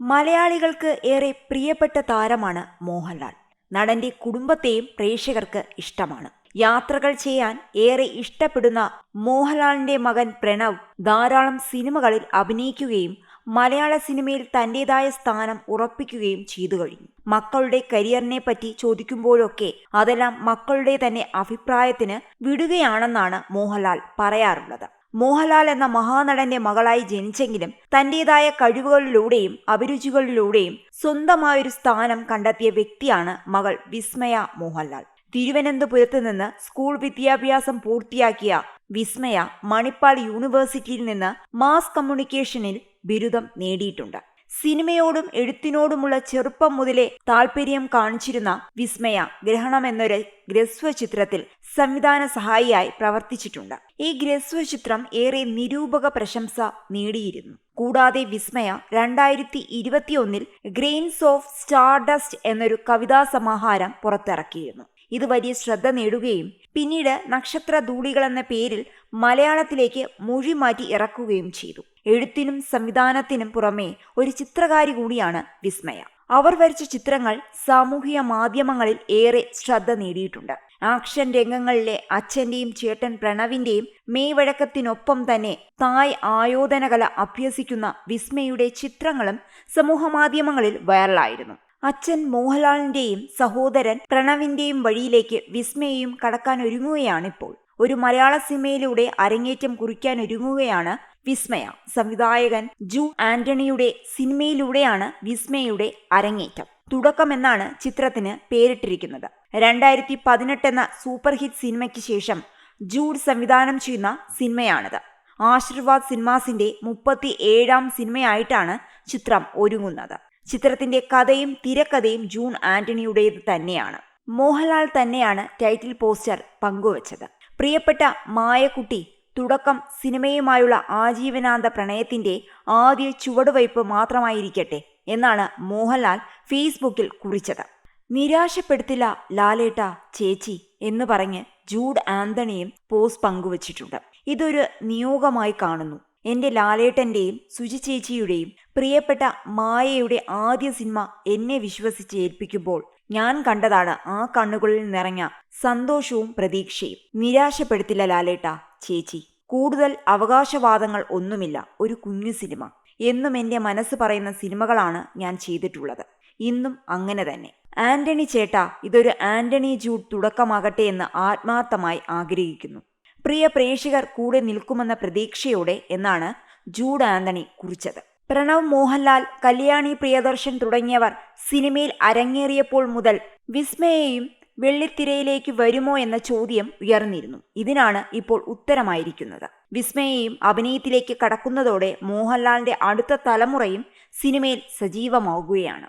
മലയാളികൾക്ക് ഏറെ പ്രിയപ്പെട്ട താരമാണ് മോഹൻലാൽ. നടന്റെ കുടുംബത്തെയും പ്രേക്ഷകർക്ക് ഇഷ്ടമാണ്. യാത്രകൾ ചെയ്യാൻ ഏറെ ഇഷ്ടപ്പെടുന്ന മോഹൻലാലിന്റെ മകൻ പ്രണവ് ധാരാളം സിനിമകളിൽ അഭിനയിക്കുകയും മലയാള സിനിമയിൽ തന്റേതായ സ്ഥാനം ഉറപ്പിക്കുകയും ചെയ്തു കഴിഞ്ഞു. മക്കളുടെ കരിയറിനെ പറ്റി ചോദിക്കുമ്പോഴൊക്കെ അതെല്ലാം മക്കളുടെ തന്നെ അഭിപ്രായത്തിന് വിടുകയാണെന്നാണ് മോഹൻലാൽ പറയാറുള്ളത്. മോഹൻലാൽ എന്ന മഹാനടന്റെ മകളായി ജനിച്ചെങ്കിലും തന്റേതായ കഴിവുകളിലൂടെയും അഭിരുചികളിലൂടെയും സ്വന്തമായൊരു സ്ഥാനം കണ്ടെത്തിയ വ്യക്തിയാണ് മകൾ വിസ്മയ മോഹൻലാൽ. തിരുവനന്തപുരത്ത് നിന്ന് സ്കൂൾ വിദ്യാഭ്യാസം പൂർത്തിയാക്കിയ വിസ്മയ മണിപ്പാൽ യൂണിവേഴ്സിറ്റിയിൽ നിന്ന് മാസ് കമ്മ്യൂണിക്കേഷനിൽ ബിരുദം നേടിയിട്ടുണ്ട്. സിനിമയോടും എഴുത്തിനോടുമുള്ള ചെറുപ്പം മുതലേ താൽപ്പര്യം കാണിച്ചിരുന്ന വിസ്മയ ഗ്രഹണം എന്നൊരു ഗ്രസ്വ ചിത്രത്തിൽ സംവിധാന സഹായിയായി പ്രവർത്തിച്ചിട്ടുണ്ട്. ഈ ഗ്രസ്വ ചിത്രം ഏറെ നിരൂപക പ്രശംസ നേടിയിരുന്നു. കൂടാതെ വിസ്മയ രണ്ടായിരത്തി ഇരുപത്തിയൊന്നിൽ ഗ്രെയിൻസ് ഓഫ് സ്റ്റാർഡസ്റ്റ് എന്നൊരു കവിതാ സമാഹാരം പുറത്തിറക്കിയിരുന്നു. ഇത് വലിയ ശ്രദ്ധ നേടുകയും പിന്നീട് നക്ഷത്ര ധൂളികൾ എന്ന പേരിൽ മലയാളത്തിലേക്ക് മൊഴി മാറ്റി ഇറക്കുകയും ചെയ്തു. എഴുത്തിനും സംവിധാനത്തിനും പുറമേ ഒരു ചിത്രകാരി കൂടിയാണ് വിസ്മയ. അവർ വരച്ച ചിത്രങ്ങൾ സാമൂഹിക മാധ്യമങ്ങളിൽ ഏറെ ശ്രദ്ധ നേടിയിട്ടുണ്ട്. ആക്ഷൻ രംഗങ്ങളിലെ അച്ഛന്റെയും ചേട്ടൻ പ്രണവിന്റെയും മേവഴക്കത്തിനൊപ്പം തന്നെ തായ് ആയോധനകല അഭ്യസിക്കുന്ന വിസ്മയുടെ ചിത്രങ്ങളും സമൂഹമാധ്യമങ്ങളിൽ വൈറലായിരുന്നു. അച്ഛൻ മോഹൻലാലിന്റെയും സഹോദരൻ പ്രണവിന്റെയും വഴിയിലേക്ക് വിസ്മയയും കടക്കാൻ ഒരുങ്ങുകയാണിപ്പോൾ ഒരു മലയാള സിനിമയിലൂടെ അരങ്ങേറ്റം കുറിക്കാൻ ഒരുങ്ങുകയാണ് വിസ്മയ. സംവിധായകൻ ജു ആന്റണിയുടെ സിനിമയിലൂടെയാണ് വിസ്മയയുടെ അരങ്ങേറ്റം. തുടക്കം എന്നാണ് ചിത്രത്തിന് പേരിട്ടിരിക്കുന്നത്. രണ്ടായിരത്തി പതിനെട്ട് എന്ന സൂപ്പർ ഹിറ്റ് സിനിമയ്ക്ക് ശേഷം ജൂഡ് സംവിധാനം ചെയ്യുന്ന സിനിമയാണിത്. ആശീർവാദ് സിനിമാസിന്റെ മുപ്പത്തി ഏഴാം സിനിമയായിട്ടാണ് ചിത്രം ഒരുങ്ങുന്നത്. ചിത്രത്തിന്റെ കഥയും തിരക്കഥയും ജൂൺ ആന്റണിയുടേത് തന്നെയാണ്. മോഹൻലാൽ തന്നെയാണ് ടൈറ്റിൽ പോസ്റ്റർ പങ്കുവച്ചത്. പ്രിയപ്പെട്ട മായക്കുട്ടി തുടക്കം സിനിമയുമായുള്ള ആജീവനാന്ത പ്രണയത്തിന്റെ ആദ്യ ചുവടുവയ്പ് മാത്രമായിരിക്കട്ടെ എന്നാണ് മോഹൻലാൽ ഫേസ്ബുക്കിൽ കുറിച്ചത്. നിരാശപ്പെടുത്തില്ല ലാലേട്ട ചേച്ചി എന്ന് പറഞ്ഞ് ജൂഡ് ആന്റണിയും പോസ്റ്റ് പങ്കുവച്ചിട്ടുണ്ട്. ഇതൊരു നിയോഗമായി കാണുന്നു. എന്റെ ലാലേട്ടന്റെയും സുജി ചേച്ചിയുടെയും പ്രിയപ്പെട്ട മായയുടെ ആദ്യ സിനിമ എന്നെ വിശ്വസിച്ച് ഏൽപ്പിക്കുമ്പോൾ ഞാൻ കണ്ടതാണ് ആ കണ്ണുകളിൽ നിറഞ്ഞ സന്തോഷവും പ്രതീക്ഷയും. നിരാശപ്പെടുത്തില്ല ലാലേട്ട ചേച്ചി. കൂടുതൽ അവകാശവാദങ്ങൾ ഒന്നുമില്ല. ഒരു കുഞ്ഞു സിനിമ. എന്നും എന്റെ മനസ്സ് പറയുന്ന സിനിമകളാണ് ഞാൻ ചെയ്തിട്ടുള്ളത്. ഇന്നും അങ്ങനെ തന്നെ. ആന്റണി ചേട്ടാ ഇതൊരു ആന്റണി ജൂഡ് തുടക്കമാകട്ടെ എന്ന് ആത്മാർത്ഥമായി ആഗ്രഹിക്കുന്നു. പ്രിയ പ്രേക്ഷകർ കൂടെ നിൽക്കുമെന്ന പ്രതീക്ഷയോടെ എന്നാണ് ജൂഡ് ആന്റണി കുറിച്ചത്. പ്രണവ് മോഹൻലാൽ കല്യാണി പ്രിയദർശൻ തുടങ്ങിയവർ സിനിമയിൽ അരങ്ങേറിയപ്പോൾ മുതൽ വിസ്മയെയും വെള്ളിത്തിരയിലേക്ക് വരുമോ എന്ന ചോദ്യം ഉയർന്നിരുന്നു. ഇതിനാണ് ഇപ്പോൾ ഉത്തരമായിരിക്കുന്നത്. വിസ്മയെയും അഭിനയത്തിലേക്ക് കടക്കുന്നതോടെ മോഹൻലാലിന്റെ അടുത്ത തലമുറയും സിനിമയിൽ സജീവമാവുകയാണ്.